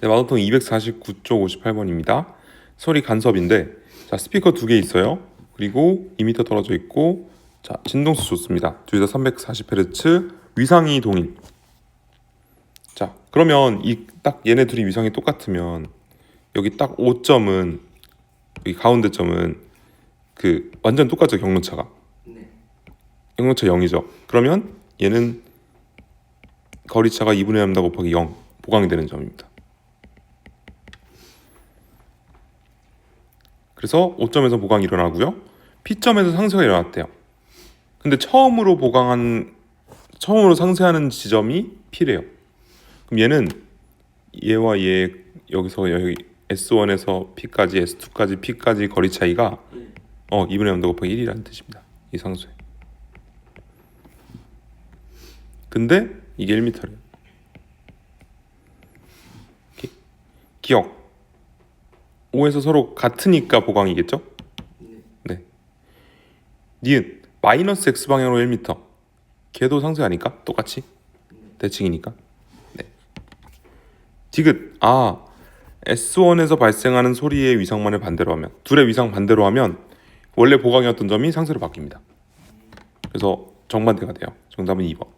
네, 마도통 249쪽 58번입니다. 소리 간섭인데 자 스피커 두 개 있어요. 그리고 2m 떨어져 있고 자 진동수 좋습니다. 둘 다 340Hz 위상이 동일. 자 그러면 이 딱 얘네 둘이 위상이 똑같으면 여기 딱 5점은 여기 가운데 점은 그 완전 똑같죠 경로차가. 네. 경로차 0이죠. 그러면 얘는 거리차가 2분의 lambda 곱하기 0 보강이 되는 점입니다. 그래서 5점에서 보강이 일어나고요. P점에서 상쇄가 일어났대요. 근데 처음으로 보강한 처음으로 상쇄하는 지점이 P래요. 그럼 얘는 얘와 얘 여기서 여기 S1에서 P까지 S2까지 P까지 거리 차이가 일. 어 2분의 lambda 곱하기 1이라는 뜻입니다. 이 상쇄. 근데 이게 1m래요. 기억. 5에서 서로 같으니까 보강이겠죠? 네. 네. 니은 마이너스 x 방향으로 1m. 걔도 상쇄 아닐까? 똑같이 대칭이니까. 네. 디귿 아 S1에서 발생하는 소리의 위상만을 반대로 하면 둘의 위상 반대로 하면 원래 보강이었던 점이 상쇄로 바뀝니다. 그래서 정반대가 돼요. 정답은 2번.